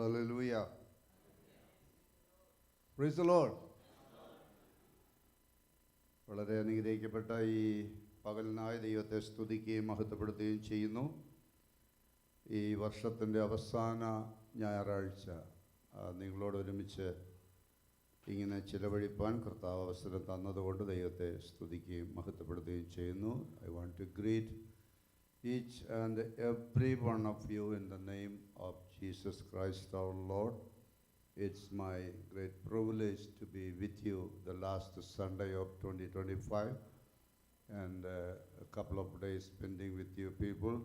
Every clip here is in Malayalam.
Hallelujah. Praise the Lord. വളരെ അനുഗ്രഹിക്കപ്പെട്ട ഈ പകലിനായ ദൈവത്തെ സ്തുതിക്കുകയും മഹത്വപ്പെടുത്തുകയും ചെയ്യുന്നു ഈ വർഷത്തിന്റെ അവസാന ഞായറാഴ്ച നിങ്ങളോട് ഒരുമിച്ച് ഇങ്ങനെ ചിലവഴിപ്പാൻ കർത്താവ് അവസരം തന്നതുകൊണ്ട് ദൈവത്തെ സ്തുതിക്കുകയും മഹത്വപ്പെടുത്തുകയും ചെയ്യുന്നു I want to greet each and every one of you in the name of Jesus Christ our Lord. It's my great privilege to be with you the last Sunday of 2025 and uh, a couple of days spending with you people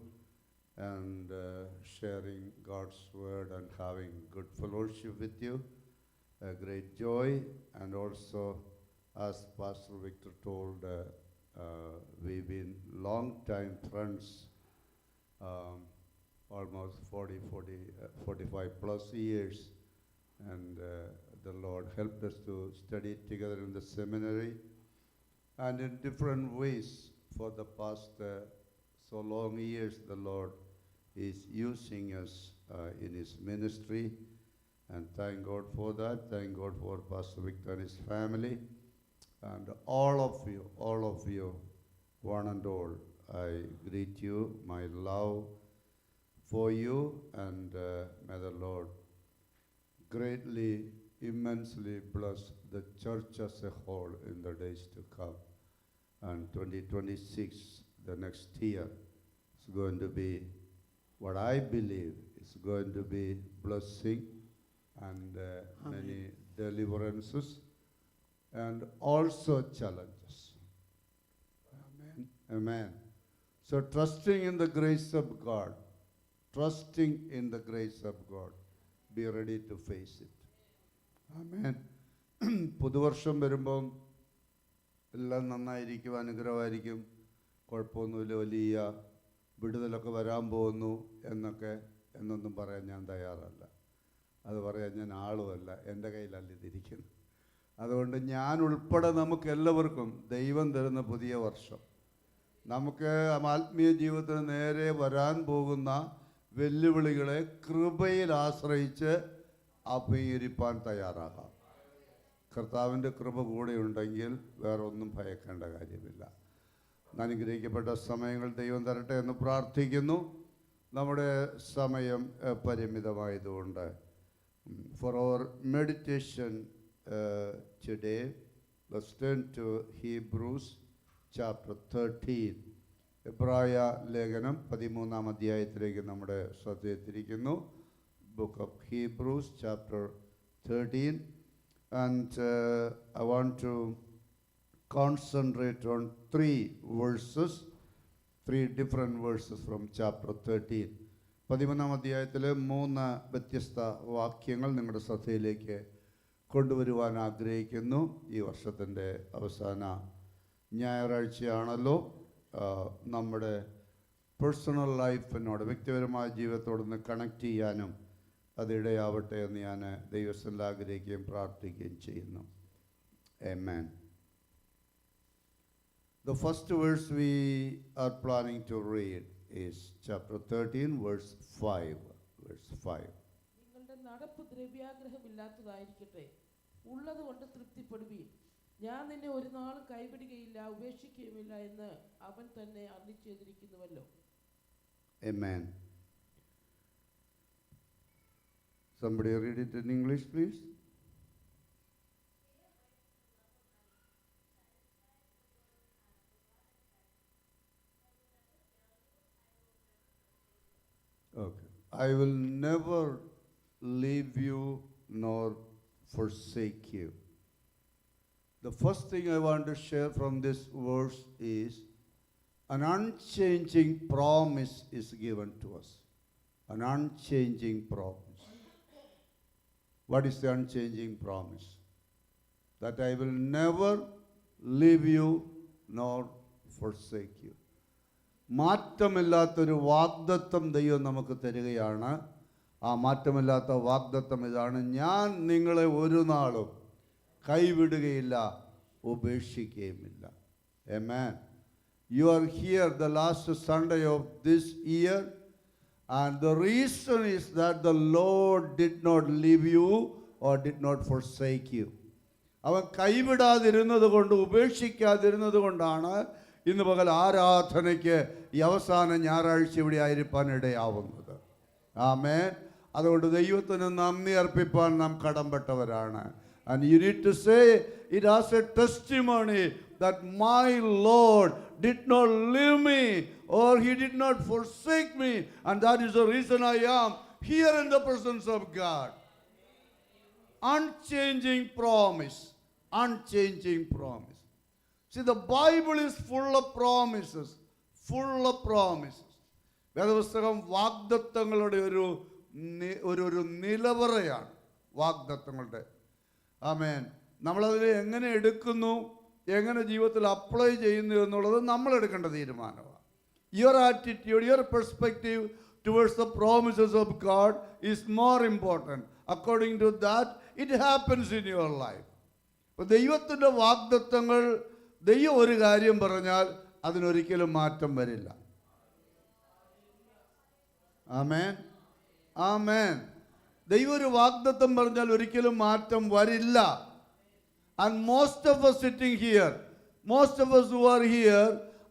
and uh, sharing God's word and having good fellowship with you. A great joy and also as Pastor Victor told, uh, uh, we've been long time friends, um, almost 40, 40, uh, 45 plus years. And uh, the Lord helped us to study together in the seminary and in different ways for the past uh, so long years the Lord is using us uh, in his ministry and thank God for that. Thank God for Pastor Victor and his family. And all of you, all of you, one and all, I greet you, my love for you, and uh, may the Lord greatly, immensely bless the church as a whole in the days to come. And 2026, the next year, is going to be what I believe is going to be blessing and uh, many deliverances and also challenges. Amen. Amen. So trusting in the grace of God, trusting in the grace of God be ready to face it amen പുതുവർഷം വരുമ്പം എല്ലാം നന്നായിരിക്കും അനുഗ്രഹമായിരിക്കും. കുഴപ്പമൊന്നുമില്ല വലിയ വിടുതലൊക്കെ വരാൻ പോകുന്നു എന്നൊക്കെ എന്നൊന്നും പറയാൻ ഞാൻ തയ്യാറല്ല. അത് പറയാൻ ഞാൻ ആളുമല്ല എന്റെ കയ്യിലല്ല ഇതിരിക്കുന്നത്. അതുകൊണ്ട് ഞാൻ ഉൾപ്പെടെ നമുക്ക് എല്ലാവർക്കും ദൈവം തരുന്ന പുതിയ വർഷം. നമുക്ക് ആത്മീയ ജീവിതത്തിന് നേരെ വരാൻ പോകുന്ന വെല്ലുവിളികളെ കൃപയിൽ ആശ്രയിച്ച് അഭിമുഖീകരിപ്പാൻ തയ്യാറാകാം. കർത്താവിന്റെ കൃപ കൂടെ ഉണ്ടെങ്കിൽ വേറെ ഒന്നും ഭയക്കേണ്ട കാര്യമില്ല. അനുഗ്രഹിക്കപ്പെട്ട സമയങ്ങൾ ദൈവം തരട്ടെ എന്ന് പ്രാർത്ഥിക്കുന്നു. നമ്മുടെ സമയം പരിമിതമായതുകൊണ്ട് for our meditation today let's to Hebrews chapter thirteen എബ്രായ ലേഖനം പതിമൂന്നാം അധ്യായത്തിലേക്ക് നമ്മുടെ ശ്രദ്ധയെത്തിരിക്കുന്നു book of Hebrews chapter thirteen and I want to concentrate on three verses three different verses from chapter thirteen പതിമൂന്നാം അധ്യായത്തിലെ മൂന്ന് വ്യത്യസ്ത വാക്യങ്ങൾ നിങ്ങളുടെ ശ്രദ്ധയിലേക്ക് കൊണ്ടുവരുവാൻ ആഗ്രഹിക്കുന്നു. ഈ വർഷത്തിന്റെ അവസാന ഞായറാഴ്ചയാണല്ലോ. നമ്മുടെ പേഴ്സണൽ ലൈഫിനോട് വ്യക്തിപരമായ ജീവിതത്തോടൊന്ന് കണക്ട് ചെയ്യാനും അതിടയാവട്ടെ എന്ന് ഞാൻ ദൈവസ്ഥനിൽ ആഗ്രഹിക്കുകയും പ്രാർത്ഥിക്കുകയും ചെയ്യുന്നു amen the first verse we are planning to read is chapter 13, verse 5. Verse 5. നിങ്ങളുടെ നടപ്പ് ദ്രവ്യാഗ്രഹമില്ലാത്തതായിരിക്കട്ടെ ഉള്ളത് കൊണ്ട് തൃപ്തിപ്പെടുവീൻ ഞാൻ നിന്നെ ഒരു നാളും കൈവിടുകയില്ല ഉപേക്ഷിക്കുകയുമില്ല എന്ന് അവൻ തന്നെ അരുളി ചെയ്തിരിക്കുന്നുവല്ലോ Amen. Somebody read it in English, please. Okay. I will never leave you nor forsake you. The first thing I want to share from this verse is an unchanging promise is given to us. An unchanging promise. What is the unchanging promise? That I will never leave you nor forsake you. മാറ്റമില്ലാത്തൊരു വാഗ്ദത്വം ദൈവം നമുക്ക് തരികയാണ് ആ മാറ്റമില്ലാത്ത വാഗ്ദത്വം ഇതാണ് ഞാൻ നിങ്ങളെ ഒരു നാളും കൈവിടുകയില്ല ഉപേക്ഷിക്കുകയുമില്ല. Amen you are here the last Sunday of this year and the reason is that the Lord did not leave you or did not forsake you അവൻ കൈവിടാതിരുന്നത് കൊണ്ട് ഉപേക്ഷിക്കാതിരുന്നത് കൊണ്ടാണ് ഇന്ന് പകൽ ആരാധനയ്ക്ക് ഈ അവസാന ഞായറാഴ്ച ഇവിടെ ആയിരിക്കാൻ ഇടയാവുന്നത്. ആമേ അതുകൊണ്ട് ദൈവത്തിന് നന്ദി അർപ്പിപ്പാൻ നാം കടംപെട്ടവരാണ് And you need to say it has a testimony that my Lord did not leave me or he did not forsake me and that is the reason I am here in the presence of God unchanging promise. Unchanging promise. See, the Bible is full of promises. Full of promises. വേദപുസ്തകം വാഗ്ദത്തങ്ങളുടെ ഒരു നി- ഒരു ഒരു നിലവറയാണ് വാഗ്ദത്തങ്ങളുടെ ആമേൻ. നമ്മളതിനെ എങ്ങനെ എടുക്കുന്നു എങ്ങനെ ജീവിതത്തിൽ അപ്ലൈ ചെയ്യുന്നു എന്നുള്ളത് നമ്മൾ എടുക്കേണ്ട തീരുമാനമാണ്. Your attitude your perspective towards the promises of God is more important according to that it happens in your life അപ്പോൾ ദൈവത്തിന്റെ വാഗ്ദത്വങ്ങൾ ദൈവം ഒരു കാര്യം പറഞ്ഞാൽ അതിനൊരിക്കലും മാറ്റം വരില്ല. ആമേൻ. ആമേൻ. ദൈവം ഒരു വാഗ്ദത്തം പറഞ്ഞാൽ ഒരിക്കലും മാറ്റം വരില്ല and most of us sitting here most of who are here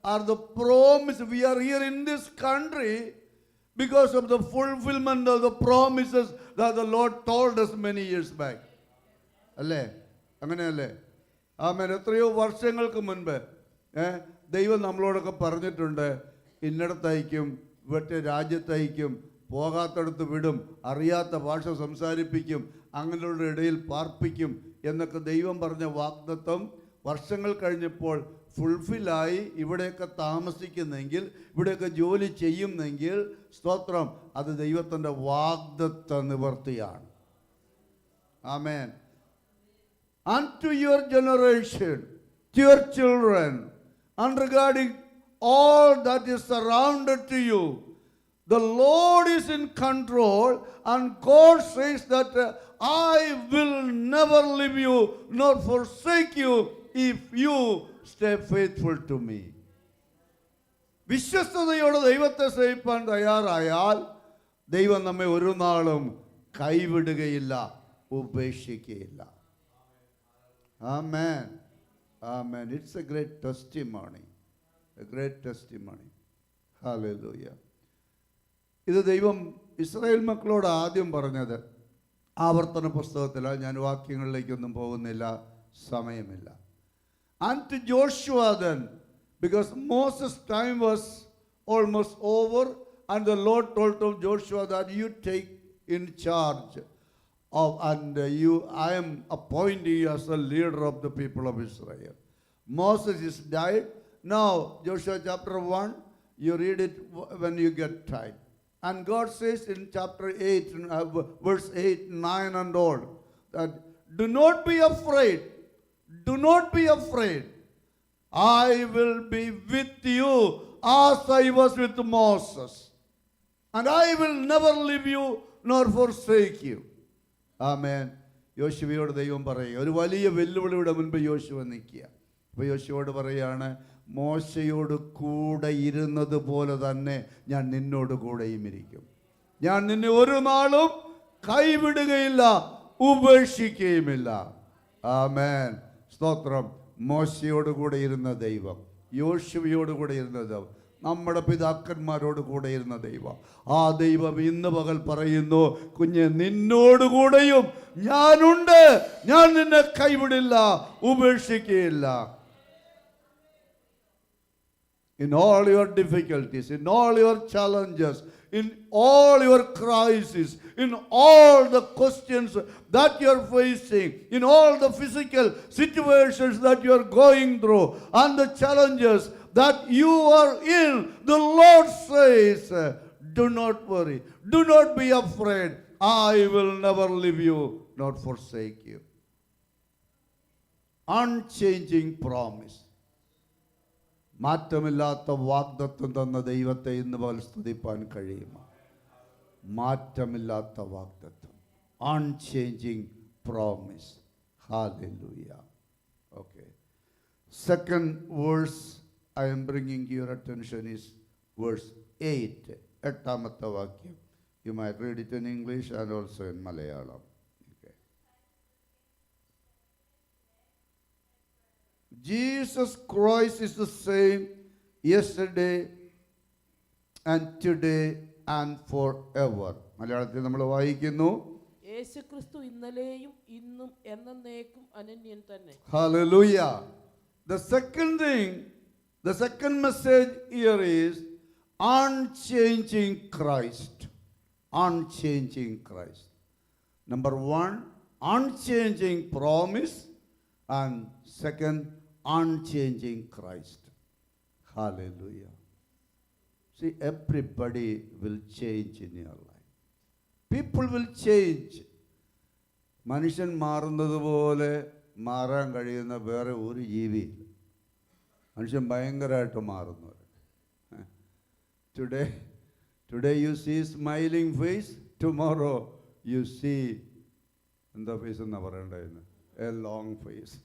are the promise we are here in this country because of the fulfillment of the promises that the Lord told us many years back അല്ലേ അങ്ങനെയല്ലേ ആമേൻ എത്രയോ വർഷങ്ങൾക്ക് മുൻപ് ദൈവം നമ്മളോടൊക്കെ പറഞ്ഞിട്ടുണ്ട് ഇന്നിടത്തയക്കും മറ്റേ രാജ്യത്തയക്കും പോകാത്തടത്ത് വിടും അറിയാത്ത ഭാഷ സംസാരിപ്പിക്കും അങ്ങനെയുള്ള ഇടയിൽ പാർപ്പിക്കും എന്നൊക്കെ ദൈവം പറഞ്ഞ വാഗ്ദത്വം വർഷങ്ങൾ കഴിഞ്ഞപ്പോൾ ഫുൾഫില്ലായി ഇവിടെയൊക്കെ താമസിക്കുന്നെങ്കിൽ ഇവിടെയൊക്കെ ജോലി ചെയ്യുന്നെങ്കിൽ സ്തോത്രം അത് ദൈവത്തിന്റെ വാഗ്ദത്ത നിവർത്തിയാണ് amen to your generation to your children un regarding all that is surrounded to you. The Lord is in control, and God says that uh, I will never leave you nor forsake you if you stay faithful to me. വിശ്വസ്തയോടെ ദൈവത്തെ സേവിപ്പാൻ തയ്യാറായാൽ ദൈവം നമ്മെ ഒരു നാളും കൈവിടുകയില്ല ഉപേക്ഷിക്കുകയില്ല Amen. Amen. It's a great testimony. A great testimony. Hallelujah. ഇത് ദൈവം ഇസ്രായേൽ മക്കളോട് ആദ്യം പറഞ്ഞത് ആവർത്തന പുസ്തകത്തിലാണ് ഞാൻ വാക്യങ്ങളിലേക്കൊന്നും പോകുന്നില്ല സമയമില്ല and to Joshua then because Moses time was almost over and the Lord told of Joshua that you take in charge of and uh, you I am appointing you as the leader of the people of Israel. Moses is died. Now Joshua chapter 1, you read it w- when you get time. And God says in chapter 8, uh, verse 8, 9 and all, that do not be afraid. Do not be afraid. I will be with you as I was with Moses. And I will never leave you nor forsake you. Amen യോശുവയോട് ദൈവം പറയുക ഒരു വലിയ വെല്ലുവിളിയുടെ മുൻപ് യോശുവ നിൽക്കുക അപ്പോൾ യോശുവോട് പറയാണ് മോശയോട് കൂടെ ഇരുന്നത് പോലെ തന്നെ ഞാൻ നിന്നോട് കൂടെയും ഇരിക്കും. ഞാൻ നിന്നെ ഒരു നാളും കൈവിടുകയില്ല ഉപേക്ഷിക്കുകയുമില്ല. ആമേൻ. സ്തോത്രം. മോശയോട് കൂടെ ഇരുന്ന ദൈവം യോശുവയോട് കൂടെ ഇരുന്ന ദൈവം നമ്മുടെ പിതാക്കന്മാരോട് കൂടെ ഇരുന്ന ദൈവം. ആ ദൈവം ഇന്ന് പകൽ പറയുന്നു കുഞ്ഞ് നിന്നോടുകൂടെയും ഞാനുണ്ട്. ഞാൻ നിന്നെ കൈവിടില്ല ഉപേക്ഷിക്കുകയില്ല. In all your difficulties, in all your challenges, in all your crises, in all the questions that you're facing, in all the physical situations that you're going through, and the challenges that you are in, the Lord says, Do not worry, do not be afraid. I will never leave you, nor forsake you. Unchanging promise. മാറ്റമില്ലാത്ത വാഗ്ദത്വം തന്ന ദൈവത്തെ ഇന്ന് പോലെ സ്തുതിപ്പാൻ കഴിയുമോ? മാറ്റമില്ലാത്ത വാഗ്ദത്വം unchanging promise hallelujah okay second verse I'm bringing your attention is verse eight എട്ടാമത്തെ വാക്യം. You may read it in English and also in Malayalam Jesus Christ is the same yesterday and today and forever. മലയാളത്തിൽ നമ്മൾ വായിക്കുന്നു യേശുക്രിസ്തു ഇന്നലെയും ഇന്നും എന്നേക്കും അനന്യൻ തന്നെ Hallelujah. The second thing, the second message here is unchanging Christ. Unchanging Christ. Number one, unchanging promise. And second, unchanging Christ. Hallelujah. See, everybody will change in your life. People will change. മനുഷ്യൻ മാറുന്നത് പോലെ മാറാൻ കഴിയുന്ന വേറെ ഒരു ജീവിയില്ല മനുഷ്യൻ ഭയങ്കരമായിട്ട് മാറുന്നവർ today today you see smiling face tomorrow you see എന്താ ഫേസ് എന്നാ പറയണ്ടായിരുന്നു a long face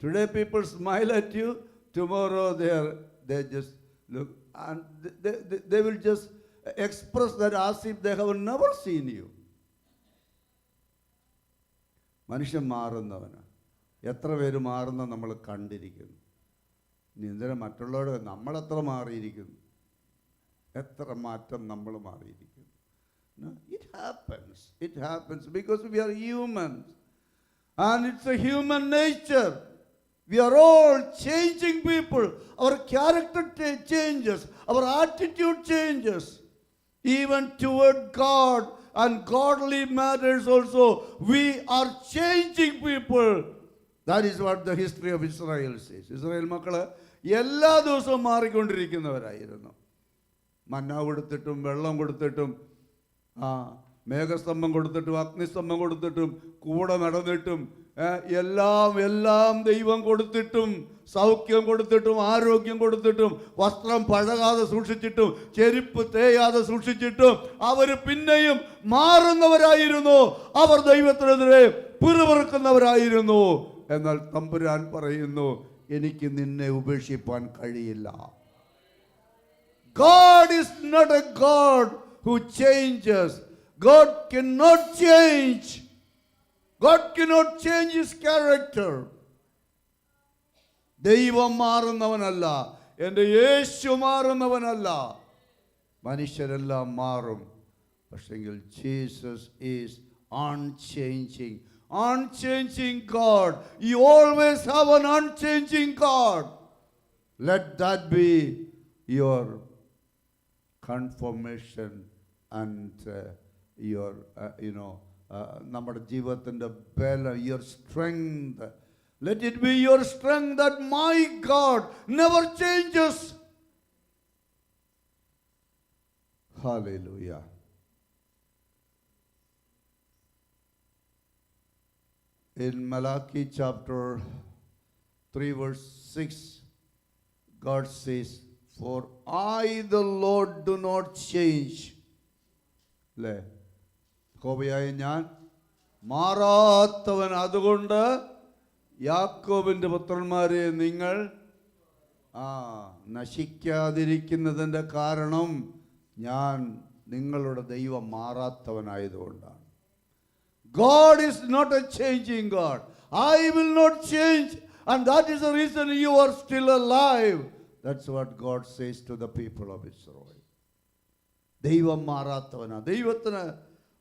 today people smile at you tomorrow they are they just look and they will just express that as if they have never seen you മനുഷ്യൻ മാറുന്നവന്. എത്ര പേര് മാറുന്ന നമ്മൾ കണ്ടിരിക്കുന്നു. ഇനി എന്തിനാ മറ്റുള്ളവർ നമ്മളെത്ര മാറിയിരിക്കുന്നു? എത്ര മാറ്റം നമ്മൾ മാറിയിരിക്കുന്നു? It happens it happens because we are humans and it's a human nature we are all changing people our character changes our attitude changes even toward God and godly matters also we are changing people that is what the history of Israel says. Israel മക്കൾ എല്ലാ ദിവസവും മാറിക്കൊണ്ടിരിക്കുന്നവരായിരുന്നു. മന്ന കൊടുത്തിട്ടും വെള്ളം കൊടുത്തിട്ടും ആ മേഘസ്തംഭം കൊടുത്തിട്ടും അഗ്നിസ്തംഭം കൊടുത്തിട്ടും കൂടെ നടന്നിട്ടും എല്ലാം എല്ലാം ദൈവം കൊടുത്തിട്ടും സൗഖ്യം കൊടുത്തിട്ടും ആരോഗ്യം കൊടുത്തിട്ടും വസ്ത്രം പഴകാതെ സൂക്ഷിച്ചിട്ടും ചെരുപ്പ് തേയാതെ സൂക്ഷിച്ചിട്ടും അവർ പിന്നെയും മാറുന്നവരായിരുന്നു. അവർ ദൈവത്തിനെതിരെ പിറുപിറുക്കുന്നവരായിരുന്നു. എന്നാൽ തമ്പുരാൻ പറയുന്നു എനിക്ക് നിന്നെ ഉപേക്ഷിപ്പാൻ കഴിയില്ല. God is not a God who changes. God cannot change. God cannot change his character. ദൈവം മാറുന്നവനല്ല എൻ്റെ യേശു മാറുന്നവനല്ല മനുഷ്യരെല്ലാം മാറും പക്ഷെങ്കിൽ Jesus is unchanging unchanging God you always have an unchanging God. Let that be your confirmation and uh, your, uh, you know, uh, നമ്മുടെ ജീവിതത്തിൻ്റെ ബലം your strength let it be your strength that my God never changes Hallelujah. In Malachi chapter 3, verse 6, God says, For I, the Lord, do not change. കോപയായ ഞാൻ മാറാത്തവൻ അതുകൊണ്ട് യാക്കോബിന്റെ പുത്രന്മാരെ നിങ്ങൾ ആ നശിക്കാതിരിക്കുന്നതിന്റെ കാരണം ഞാൻ നിങ്ങളുടെ ദൈവം മാറാത്തവനായതുകൊണ്ടാണ് God is not a changing God. I will not change. And that is the reason you are still alive. That's what God says to the people of Israel. ദൈവം മാറാത്തവനാ ദൈവത്തിന്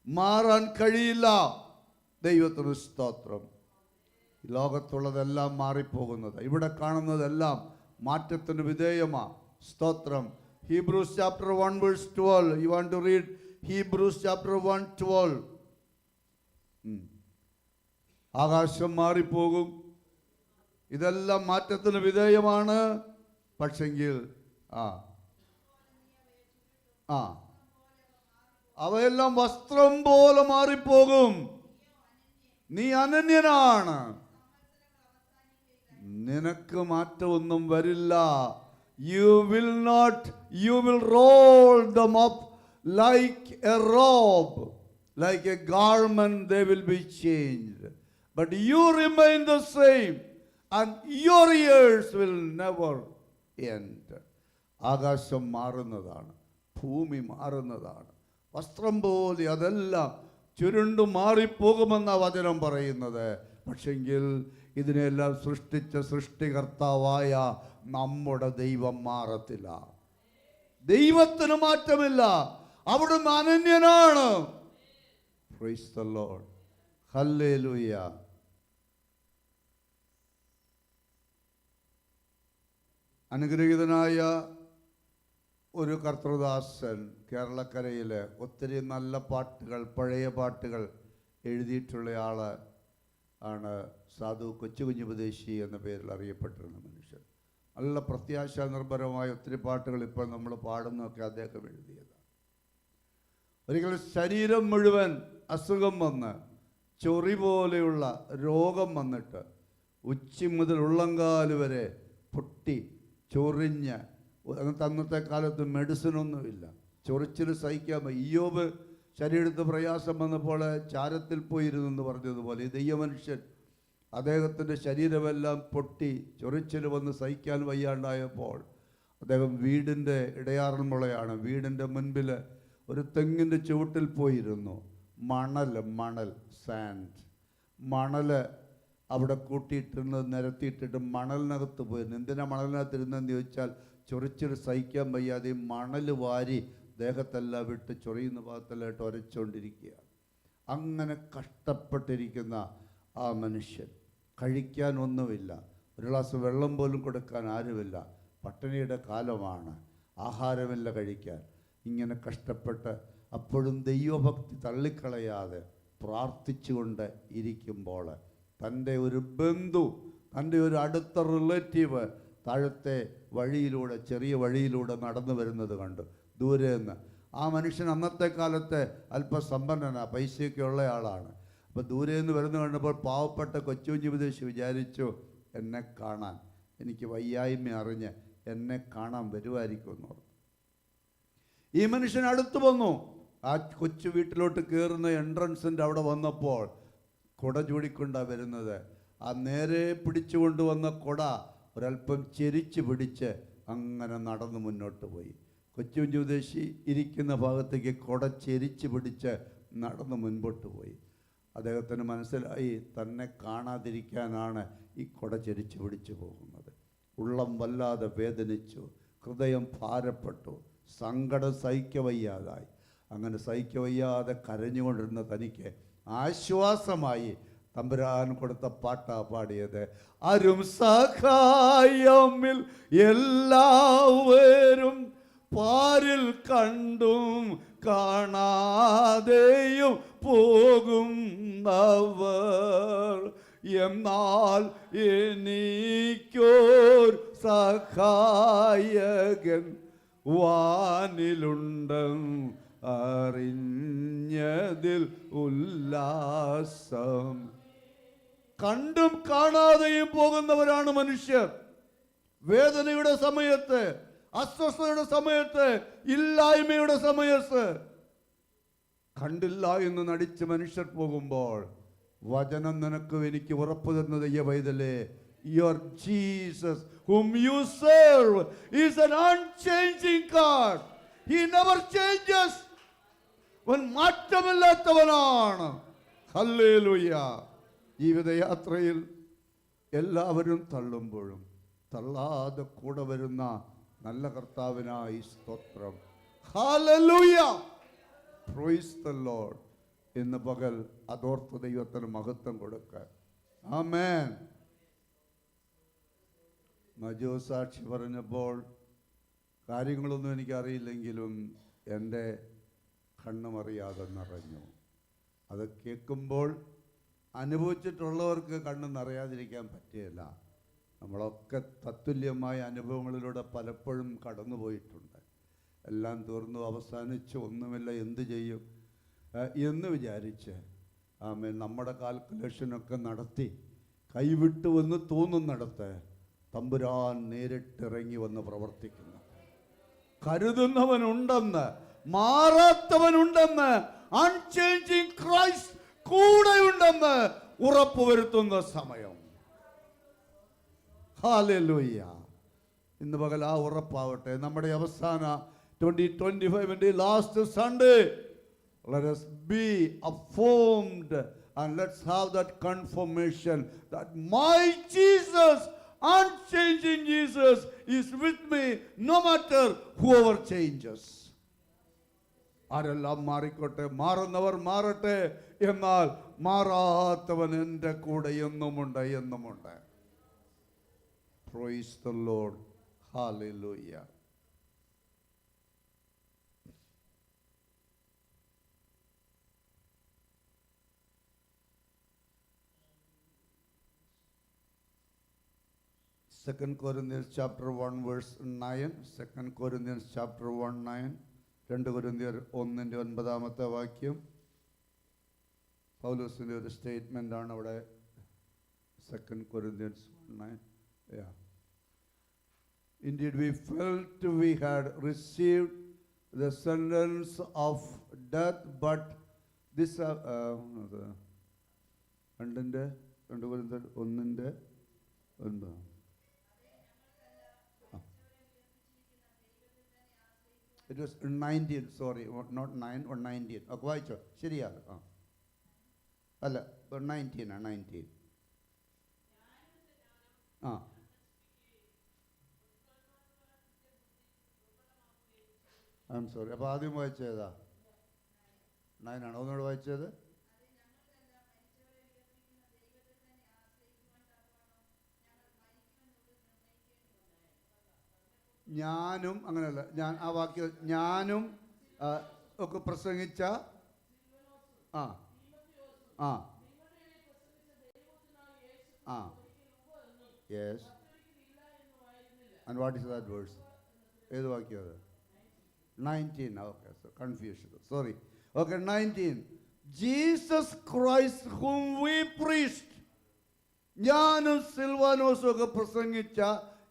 മാറാൻ കഴിയില്ല. ദൈവത്തിന് സ്തോത്രം. ലോകത്തുള്ളതെല്ലാം മാറിപ്പോകുന്നത് ഇവിടെ കാണുന്നതെല്ലാം മാറ്റത്തിന് വിധേയമാ. സ്തോത്രം. Hebrews chapter one verse twelve. You want to read Hebrews chapter one twelve? ആകാശം മാറിപ്പോകും. ഇതെല്ലാം മാറ്റത്തിന് വിധേയമാണ്. പക്ഷെങ്കിൽ ആ. ആ. അവയെല്ലാം വസ്ത്രം പോലെ മാറിപ്പോകും. നീ അനന്യനാണ്. നിനക്ക് മാറ്റമൊന്നും വരില്ല. You will not you will roll them like a robe like a garment they will be changed but you remain the same and your years will never end ആകാശം മാറുന്നതാണ് ഭൂമി മാറുന്നതാണ്. വസ്ത്രം പോലെ അതെല്ലാം. ചുരുണ്ടു മാറിപ്പോകുമെന്ന വചനം പറയുന്നത്. പക്ഷെങ്കിൽ ഇതിനെല്ലാം സൃഷ്ടിച്ച സൃഷ്ടികർത്താവായ നമ്മുടെ ദൈവം മാറത്തില്ല. ദൈവത്തിന് മാറ്റമില്ല. അവിടുന്ന് അനന്യനാണ്. Hallelujah. അനുഗ്രഹീതനായ ഒരു കർത്തൃദാസൻ കേരളക്കരയിൽ ഒത്തിരി നല്ല പാട്ടുകൾ പഴയ പാട്ടുകൾ എഴുതിയിട്ടുള്ള ആൾ ആണ് സാധു കൊച്ചു കുഞ്ഞുപദേശി എന്ന പേരിൽ അറിയപ്പെട്ടിരുന്ന മനുഷ്യൻ. നല്ല പ്രത്യാശ നിർഭരമായ ഒത്തിരി പാട്ടുകൾ ഇപ്പോൾ നമ്മൾ പാടുന്നൊക്കെ അദ്ദേഹം എഴുതിയതാണ്. ഒരിക്കൽ ശരീരം മുഴുവൻ അസുഖം വന്ന് ചൊറി പോലെയുള്ള രോഗം വന്നിട്ട് ഉച്ചി മുതൽ ഉള്ളങ്കാൽ വരെ പൊട്ടി ചൊറിഞ്ഞ് അന്നത്തെ അന്നത്തെ കാലത്ത് മെഡിസിനൊന്നുമില്ല ചൊറിച്ചിൽ സഹിക്കാൻ അയ്യോബ് ശരീരത്ത് പ്രയാസം വന്നപ്പോൾ ചാരത്തിൽ പോയിരുന്നെന്ന് പറഞ്ഞതുപോലെ ദൈവമനുഷ്യൻ അദ്ദേഹത്തിന്റെ ശരീരമെല്ലാം പൊട്ടി ചൊറിച്ചിൽ വന്ന് സഹിക്കാൻ വയ്യാണ്ടായപ്പോൾ അദ്ദേഹം വീടിന്റെ ഇടയാറന്മുളയാണ്. വീടിന്റെ മുൻപിൽ ഒരു തെങ്ങിന്റെ ചുവട്ടിൽ പോയിരുന്നു. മണൽ മണൽ സാൻഡ് മണൽ അവിടെ കൂട്ടിയിട്ടിരുന്നത് നിരത്തിയിട്ടിട്ട് മണലിനകത്ത് പോയിരുന്നു. എന്തിനാണ് മണലിനകത്ത് ഇരുന്നതെന്ന് ചോദിച്ചാൽ ചൊറിച്ചിൽ സഹിക്കാൻ വയ്യാതെ മണൽ വാരി ദേഹത്തെല്ലാം വിട്ട് ചൊറിയുന്ന ഭാഗത്തെല്ലായിട്ട് ഒരച്ചുകൊണ്ടിരിക്കുകയാണ് അങ്ങനെ കഷ്ടപ്പെട്ടിരിക്കുന്ന ആ മനുഷ്യൻ കഴിക്കാൻ ഒന്നുമില്ല. ഒരു ഗ്ലാസ് വെള്ളം പോലും കൊടുക്കാൻ ആരുമില്ല. പട്ടിണിയുടെ കാലമാണ്. ആഹാരമില്ല കഴിക്കാൻ. ഇങ്ങനെ കഷ്ടപ്പെട്ട് അപ്പോഴും ദൈവഭക്തി തള്ളിക്കളയാതെ പ്രാർത്ഥിച്ചുകൊണ്ട് ഇരിക്കുമ്പോൾ തന്റെ ഒരു ബന്ധു തന്റെ ഒരു അടുത്ത റിലേറ്റീവ് താഴത്തെ വഴിയിലൂടെ ചെറിയ വഴിയിലൂടെ നടന്നു വരുന്നത് കണ്ടു. ദൂരെ നിന്ന്. ആ മനുഷ്യൻ അന്നത്തെ കാലത്തെ അല്പസമ്പന്നനാണ് പൈസയൊക്കെ ഉള്ള ആളാണ്. അപ്പോൾ ദൂരെ നിന്ന് വരുന്ന കണ്ടപ്പോൾ പാവപ്പെട്ട കൊച്ചുകുഞ്ഞു വിദേശി വിചാരിച്ചു എന്നെ കാണാൻ. എനിക്ക് വയ്യായ്മ അറിഞ്ഞ് എന്നെ കാണാൻ വരുമായിരിക്കും ഈ മനുഷ്യൻ അടുത്ത് വന്നു. ആ കൊച്ചു വീട്ടിലോട്ട് കയറുന്ന എൻട്രൻസിന്റെ അവിടെ വന്നപ്പോൾ കുട ചൂടിക്കൊണ്ടാണ് വരുന്നത്. ആ നേരെ പിടിച്ചു കൊണ്ടുവന്ന കുട ഒരല്പം ചെരിച്ച് പിടിച്ച് അങ്ങനെ നടന്ന് മുന്നോട്ട് പോയി. കൊച്ചു ജ്യോതിഷി ഇരിക്കുന്ന ഭാഗത്തേക്ക് കൊട ചെരിച്ച് പിടിച്ച് നടന്ന് മുൻപോട്ട് പോയി. അദ്ദേഹത്തിന് മനസ്സിലായി തന്നെ കാണാതിരിക്കാനാണ് ഈ കൊട ചെരിച്ച് പിടിച്ചു പോകുന്നത്. ഉള്ളം വല്ലാതെ വേദനിച്ചു ഹൃദയം ഭാരപ്പെട്ടു സങ്കടം സഹിക്കവയ്യാതായി. അങ്ങനെ സഹിക്കവയ്യാതെ കരഞ്ഞുകൊണ്ടിരുന്ന തനിക്ക് ആശ്വാസമായി തമ്പുരാൻ കൊടുത്ത പാട്ടാ പാടിയത്. അരും സഹായമിൽ എല്ലാവരും പാരിൽ കണ്ടും കാണാതെയും പോകുന്നവർ. എന്നാൽ എനിക്കോർ സഹായകൻ വാനിലുണ്ടം അറിഞ്ഞതിൽ ഉല്ലാസം കണ്ടും കാണാതെയും പോകുന്നവരാണ് മനുഷ്യർ. വേദനയുടെ സമയത്ത് അസ്വസ്ഥതയുടെ സമയത്ത് ഇല്ലായ്മയുടെ സമയത്ത്. കണ്ടില്ല എന്ന് നടിച്ച് മനുഷ്യർ പോകുമ്പോൾ വചനം നിനക്ക് എനിക്ക് ഉറപ്പു തരുന്നത് ഈ വൈതലേ. Your Jesus whom you serve is an unchanging God. He never changes. അവൻ മാറ്റമില്ലാത്തവനാണ്. ഹല്ലേലൂയ ജീവിതയാത്രയിൽ എല്ലാവരും തള്ളുമ്പോഴും തള്ളാതെ കൂടെ വരുന്ന നല്ല കർത്താവിനായി സ്തോത്രം. ലോഡ് ഇന്ന് പകൽ അതോർത്ത് ദൈവത്തിന് മഹത്വം കൊടുക്കാൻ. ആമേൻ മജോ സാക്ഷി പറഞ്ഞപ്പോൾ കാര്യങ്ങളൊന്നും എനിക്കറിയില്ലെങ്കിലും എന്റെ കണ്ണുമറിയാതെ നിറഞ്ഞു. അത് കേൾക്കുമ്പോൾ അനുഭവിച്ചിട്ടുള്ളവർക്ക് കണ്ണ് നിറയാതിരിക്കാൻ പറ്റുകയില്ല നമ്മളൊക്കെ തത്തുല്യമായ അനുഭവങ്ങളിലൂടെ പലപ്പോഴും കടന്നുപോയിട്ടുണ്ട്. എല്ലാം തീർന്നു അവസാനിച്ച് ഒന്നുമില്ല എന്ത് ചെയ്യും? എന്ന് വിചാരിച്ച് ആമേ നമ്മുടെ കാൽക്കുലേഷനൊക്കെ നടത്തി കൈവിട്ടു എന്ന് തോന്നുന്നിടത്ത് തമ്പുരാൻ നേരിട്ടിറങ്ങി വന്ന് പ്രവർത്തിക്കുന്നു. കരുതുന്നവനുണ്ടെന്ന് മാറാത്തവനുണ്ടെന്ന് അൺചേഞ്ചിങ് ക്രൈസ്റ്റ് കൂടെയുണ്ടെന്ന് ഉറപ്പുവരുത്തുന്ന സമയം ഹാലൂയ്യ ഇന്ന് പകൽ ആ ഉറപ്പാവട്ടെ നമ്മുടെ അവസാന twenty twenty ഫൈവിന്റെ last Sunday let us be affirmed and let's have that confirmation that my Jesus, unchanging Jesus, is with me no matter whoever changes. ആരെല്ലാം മാറിക്കോട്ടെ മാറുന്നവർ മാറട്ടെ എന്നാൽ മാറാത്തവൻ എന്റെ കൂടെ എന്നുമുണ്ട് എന്നുമുണ്ട്. Second the Lord hallelujah verse nine second 1 chapter 9, second Corinthians chapter 1 9, രണ്ട് കൊരിന്ത്യർ ഒന്നിന്റെ ഒൻപതാമത്തെ വാക്യം പൗലോസിന്റെ ഒരു സ്റ്റേറ്റ്മെന്റ് ആണ് അവിടെ second Corinthians nine Indeed, we felt we had received the sentence of death, but this, uh, uh, അത് രണ്ടിന്റെ രണ്ട് കൊരിന്ത്യർ ഒന്നിന്റെ ഒൻപത് it was nineteen sorry not nine one nineteen ഒക്കെ വായിച്ചോ ശരിയാണ് ആ. അല്ല നയന്റീനാണ് നയന്റീൻ ആ ഐ എം സോറി അപ്പോൾ ആദ്യം വായിച്ചേതാ നയനാണ് ഒന്നുകൂടെ വായിച്ചത്? ഞാനും അങ്ങനെയല്ല. ഞാൻ ആ വാക്യം ഞാനും ഒക്കെ പ്രസംഗിച്ച ആ. ആ. ആ. Yes and what is that verse ഏത് വാക്യം അത്? Nineteen okay confusion sorry okay nineteen Jesus Christ hmm we priest ഞാനും സിൽവാനോസും ഒക്കെ പ്രസംഗിച്ച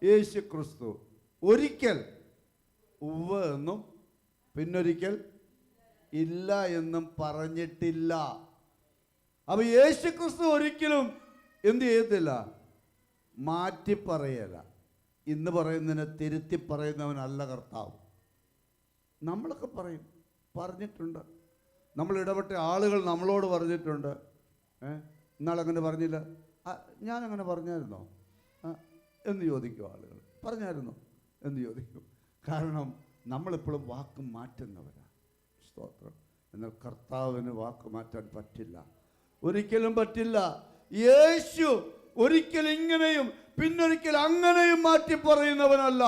യേശു ക്രിസ്തു ഒരിക്കൽ ഉവ്വ് എന്നും പിന്നൊരിക്കൽ ഇല്ല എന്നും പറഞ്ഞിട്ടില്ല. അപ്പൊ യേശു ക്രിസ്തു ഒരിക്കലും എന്തു ചെയ്യത്തില്ല? മാറ്റി പറയല ഇന്ന് പറയുന്നതിനെ തിരുത്തി പറയുന്നവൻ അല്ല കർത്താവ്. നമ്മളൊക്കെ പറയും. പറഞ്ഞിട്ടുണ്ട്. നമ്മൾ ഇടപെട്ട ആളുകൾ നമ്മളോട് പറഞ്ഞിട്ടുണ്ട്. ഏഹ് ഇന്നാളങ്ങനെ പറഞ്ഞില്ല. ഞാനങ്ങനെ പറഞ്ഞായിരുന്നോ? എന്ന് ചോദിക്കും ആളുകൾ. പറഞ്ഞായിരുന്നു? എന്ന് ചോദിക്കും. കാരണം നമ്മളിപ്പോഴും വാക്ക് മാറ്റുന്നവരാണ് സ്തോത്രം. എന്നാൽ കർത്താവിന് വാക്ക് മാറ്റാൻ പറ്റില്ല. ഒരിക്കലും പറ്റില്ല. യേശു ഒരിക്കൽ ഇങ്ങനെയും പിന്നൊരിക്കൽ അങ്ങനെയും മാറ്റി പറയുന്നവനല്ല.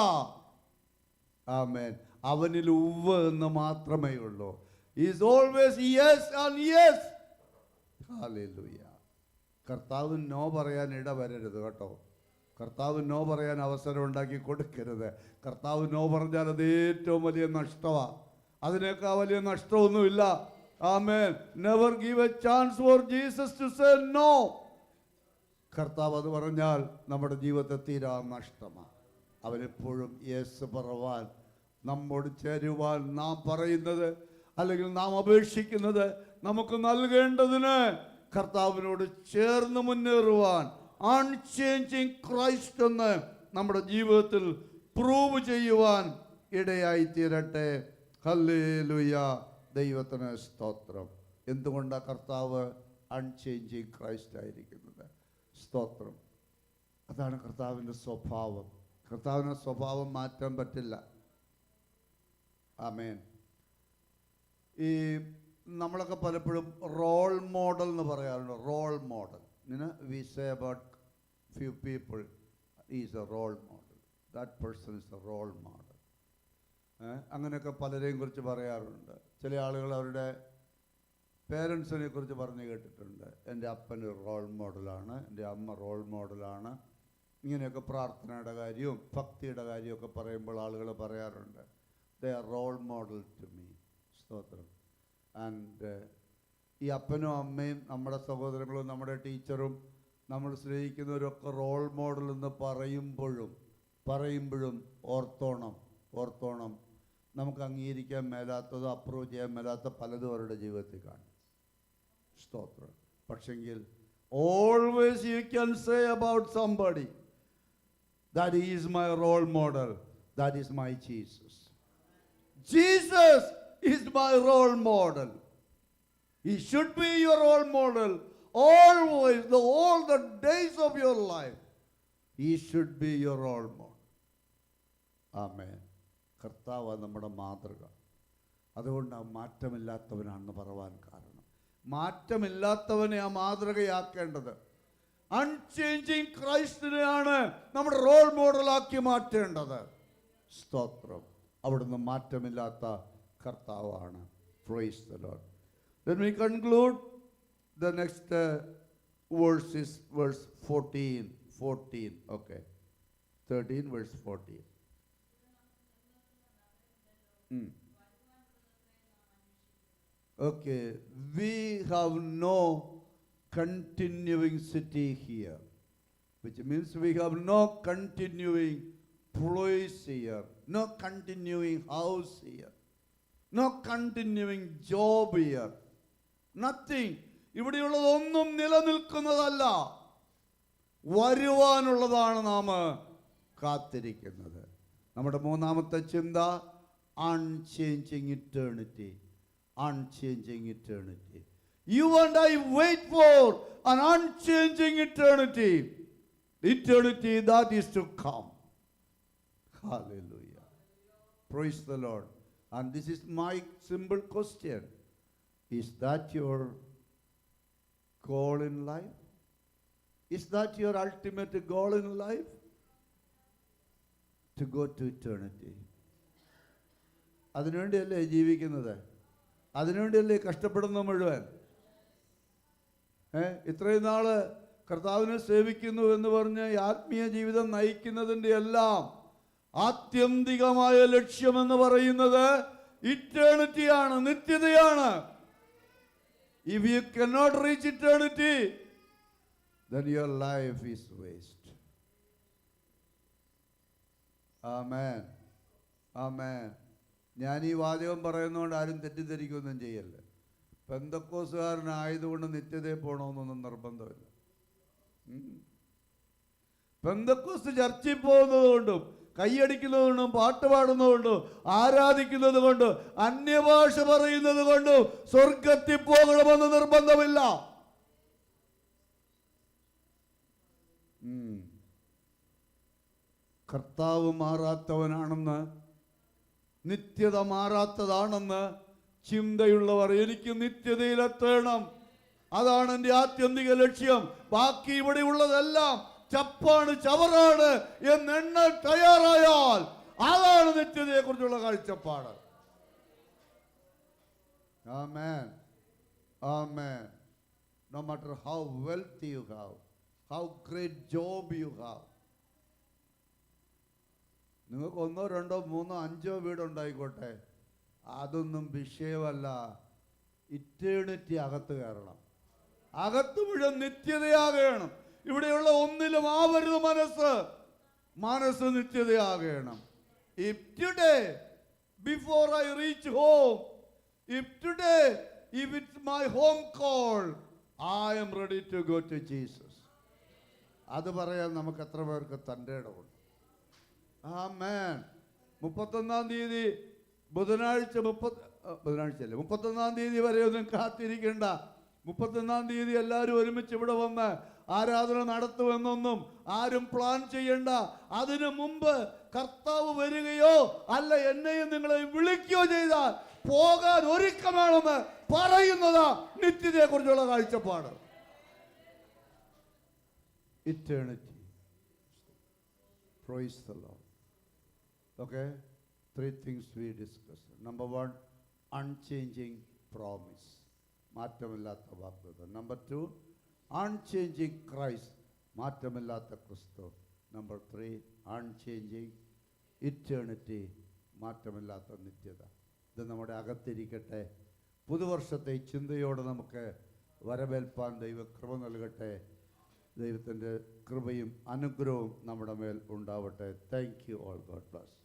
ആമേൻ. അവനിൽ ഉവ് എന്ന് മാത്രമേ ഉള്ളൂ. Is always yes and yes hallelujah കർത്താവ് നോ പറയാൻ ഇടവരരുത് കേട്ടോ. കർത്താവ് നോ പറയാൻ അവസരം ഉണ്ടാക്കി കൊടുക്കരുത്. കർത്താവ് നോ പറഞ്ഞാൽ അത് ഏറ്റവും വലിയ നഷ്ടമാണ് അതിനേക്കാൾ വലിയ നഷ്ടമൊന്നുമില്ല. Amen never give a chance for Jesus to say no കർത്താവ് അത് പറഞ്ഞാൽ നമ്മുടെ ജീവിതത്തെ തീരാ നഷ്ടമാണ് അവനെപ്പോഴും യേസ് പറവാൻ നമ്മോട് ചേരുവാൻ നാം പറയുന്നത് അല്ലെങ്കിൽ നാം അപേക്ഷിക്കുന്നത് നമുക്ക് നൽകേണ്ടതിന് കർത്താവിനോട് ചേർന്ന് മുന്നേറുവാൻ അൺചേഞ്ചിങ് ക്രൈസ്റ്റ് എന്ന് നമ്മുടെ ജീവിതത്തിൽ പ്രൂവ് ചെയ്യുവാൻ ഇടയായി തീരട്ടെ ഹല്ലേ ഹല്ലേലൂയ ദൈവത്തിന് സ്തോത്രം. എന്തുകൊണ്ടാണ് കർത്താവ് അൺചേഞ്ചിങ് ക്രൈസ്റ്റ് ആയിരിക്കുന്നത്? സ്തോത്രം. അതാണ് കർത്താവിന്റെ സ്വഭാവം. കർത്താവിന്റെ സ്വഭാവം മാറ്റാൻ പറ്റില്ല. ആമേൻ. ഈ നമ്മളൊക്കെ പലപ്പോഴും റോൾ മോഡൽ എന്ന് പറയാറുണ്ട്. റോൾ മോഡൽ ഇങ്ങനെ we say about few people is a role model that person is a role model അങ്ങനെയൊക്കെ പലരെയും കുറിച്ച് പറയാറുണ്ട്. ചില ആളുകൾ അവരുടെ പേരൻസിനെ കുറിച്ച് പറഞ്ഞു കേട്ടിട്ടുണ്ട്. എന്റെ അപ്പൻ ഒരു റോൾ മോഡലാണ് എന്റെ അമ്മ റോൾ മോഡലാണ് ഇങ്ങനെയൊക്കെ പ്രാർത്ഥനയുടെ കാര്യവും ഭക്തിയുടെ കാര്യമൊക്കെ പറയുമ്പോൾ ആളുകൾ പറയാറുണ്ട്. The are role model to me സ്തോത്രം. ആൻഡ് ഈ അപ്പനും അമ്മയും നമ്മുടെ സഹോദരങ്ങളും നമ്മുടെ ടീച്ചറും നമ്മൾ സ്നേഹിക്കുന്നവരൊക്കെ റോൾ മോഡൽ എന്ന് പറയുമ്പോഴും പറയുമ്പോഴും ഓർത്തോണം ഓർത്തോണം നമുക്ക് അംഗീകരിക്കാൻ മേലാത്തതോ അപ്രൂവ് ചെയ്യാൻ മേലാത്ത പലതും അവരുടെ ജീവിതത്തിൽ കാണും സ്തോത്രം പക്ഷെങ്കിൽ always you can say about somebody that he is my role model. That is my Jesus. Jesus is my role model. He should be your role model always, the, all the days of your life. He should be your role model. Amen കർത്താവ് നമ്മുടെ മാതൃക. അതുകൊണ്ട് ആ മാറ്റമില്ലാത്തവനാണെന്ന് പറവാൻ കാരണം. മാറ്റമില്ലാത്തവനെ ആ മാതൃകയാക്കേണ്ടത്. അൺചേഞ്ചിങ് ക്രൈസ്റ്റിനെയാണ് നമ്മുടെ റോൾ മോഡലാക്കി മാറ്റേണ്ടത്. സ്തോത്രം. അവിടുന്ന് മാറ്റമില്ലാത്ത കർത്താവാണ്. Praise the let conclude the next uh, verse verse fourteen 14. 14, okay. 13, verse 14. We have no continuing city here, which means we have no continuing place here, no continuing house here, no continuing job here, nothing. ഇവിടെയുള്ളതൊന്നും നിലനിൽക്കുന്നതല്ല വരുവാനുള്ളതാണ് നാം കാത്തിരിക്കുന്നത് നമ്മുടെ മൂന്നാമത്തെ ചിന്ത unchanging eternity. Unchanging eternity. You and I wait for an unchanging eternity. Eternity that is to come. Hallelujah. Praise the Lord. And this is my simple question. Is that your goal in life? Is that your ultimate goal in life? To go to eternity. അതിനുവേണ്ടിയല്ലേ ജീവിക്കുന്നത് അതിനുവേണ്ടിയല്ലേ കഷ്ടപ്പെടുന്ന മുഴുവൻ ഇത്രയും നാൾ കർത്താവിനെ സേവിക്കുന്നു എന്ന് പറഞ്ഞ് ആത്മീയ ജീവിതം നയിക്കുന്നതിന്റെ എല്ലാം ആത്യന്തികമായ ലക്ഷ്യമെന്ന് പറയുന്നത് ഇറ്റേണിറ്റിയാണ് നിത്യതയാണ് if you cannot reach eternity then your life is waste ah waste. ആ Amen. ഞാൻ ഈ വാചകം പറയുന്നതുകൊണ്ട് ആരും തെറ്റിദ്ധരിക്കുകയൊന്നും ചെയ്യല്ല പെന്തക്കോസുകാരനായതുകൊണ്ട് നിത്യതയിൽ പോകണമെന്നൊന്നും നിർബന്ധമില്ല. പെന്തക്കോസ് ചർച്ചയിൽ പോകുന്നതുകൊണ്ടും കൈയടിക്കുന്നതുകൊണ്ടും കൈയടിക്കുന്നത് പാട്ട് പാടുന്നതുകൊണ്ടും ആരാധിക്കുന്നത് കൊണ്ടും അന്യഭാഷ പറയുന്നത് കൊണ്ടും സ്വർഗത്തിൽ പോകണമെന്ന് നിർബന്ധമില്ല. കർത്താവ് മാറാത്തവനാണെന്ന് നിത്യത മാറാത്തതാണെന്ന് ചിന്തയുള്ളവർ എനിക്ക് നിത്യതയിലെത്തണം അതാണ് എന്റെ ആത്യന്തിക ലക്ഷ്യം ബാക്കി ഇവിടെ ഉള്ളതെല്ലാം ചപ്പാണ് ചവറാണ് എന്നെണ്ണ തയ്യാറായാൽ അതാണ് നിത്യതയെ കുറിച്ചുള്ള കാഴ്ചപ്പാട് ആമേൻ Amen. No matter how wealthy you have, how great job you have. നിങ്ങൾക്ക് ഒന്നോ രണ്ടോ മൂന്നോ അഞ്ചോ വീടുണ്ടായിക്കോട്ടെ. അതൊന്നും വിഷയമല്ല. ഇറ്റേണിറ്റി അകത്ത് കയറണം. അകത്ത് മുഴുവൻ നിത്യതയാകണം. ഇവിടെയുള്ള ഒന്നിലും ആവരുത് മനസ്സ്. മനസ്സ് നിത്യതയാകണം. If today before I reach home if today if it's my home call I am ready to go to Jesus അത് പറയാൻ നമുക്ക് എത്ര പേർക്ക് തന്റെ ഇടമുണ്ട്? ആമേൻ. മുപ്പത്തൊന്നാം തീയതി ബുധനാഴ്ച മുപ്പത് ആ, ബുധനാഴ്ച അല്ലേ മുപ്പത്തൊന്നാം തീയതി വരെ ഒന്നും കാത്തിരിക്കണ്ട. മുപ്പത്തൊന്നാം തീയതി എല്ലാവരും ഒരുമിച്ച് ഇവിടെ വന്ന് ആരാധന നടത്തുമെന്നൊന്നും ആരും പ്ലാൻ ചെയ്യണ്ട. അതിനു മുമ്പ് കർത്താവ് വരികയോ അല്ല എന്നെയും നിങ്ങളെ വിളിക്കുകയോ ചെയ്താൽ പോകാൻ ഒരുക്കമാണെന്ന് പറയുന്നതാ നിത്യതയെ കുറിച്ചുള്ള കാഴ്ചപ്പാട്. Eternity Praise the three things we discuss number one unchanging promise. മാറ്റമില്ലാത്ത വാഗ്ദത്തം. നമ്പർ ടു അൺചേഞ്ചിങ് ക്രൈസ്റ്റ് മാറ്റമില്ലാത്ത ക്രിസ്തു. നമ്പർ ത്രീ അൺചേഞ്ചിങ് ഇറ്റേണിറ്റി മാറ്റമില്ലാത്ത നിത്യത. ഇത് നമ്മുടെ അകത്തിരിക്കട്ടെ. പുതുവർഷത്തെ ചിന്തയോടെ നമുക്ക് വരവേൽപ്പാൻ ദൈവകൃപ നൽകട്ടെ. ദൈവത്തിന്റെ കൃപയും അനുഗ്രഹവും നമ്മുടെ മേൽ ഉണ്ടാവട്ടെ. Thank you all God bless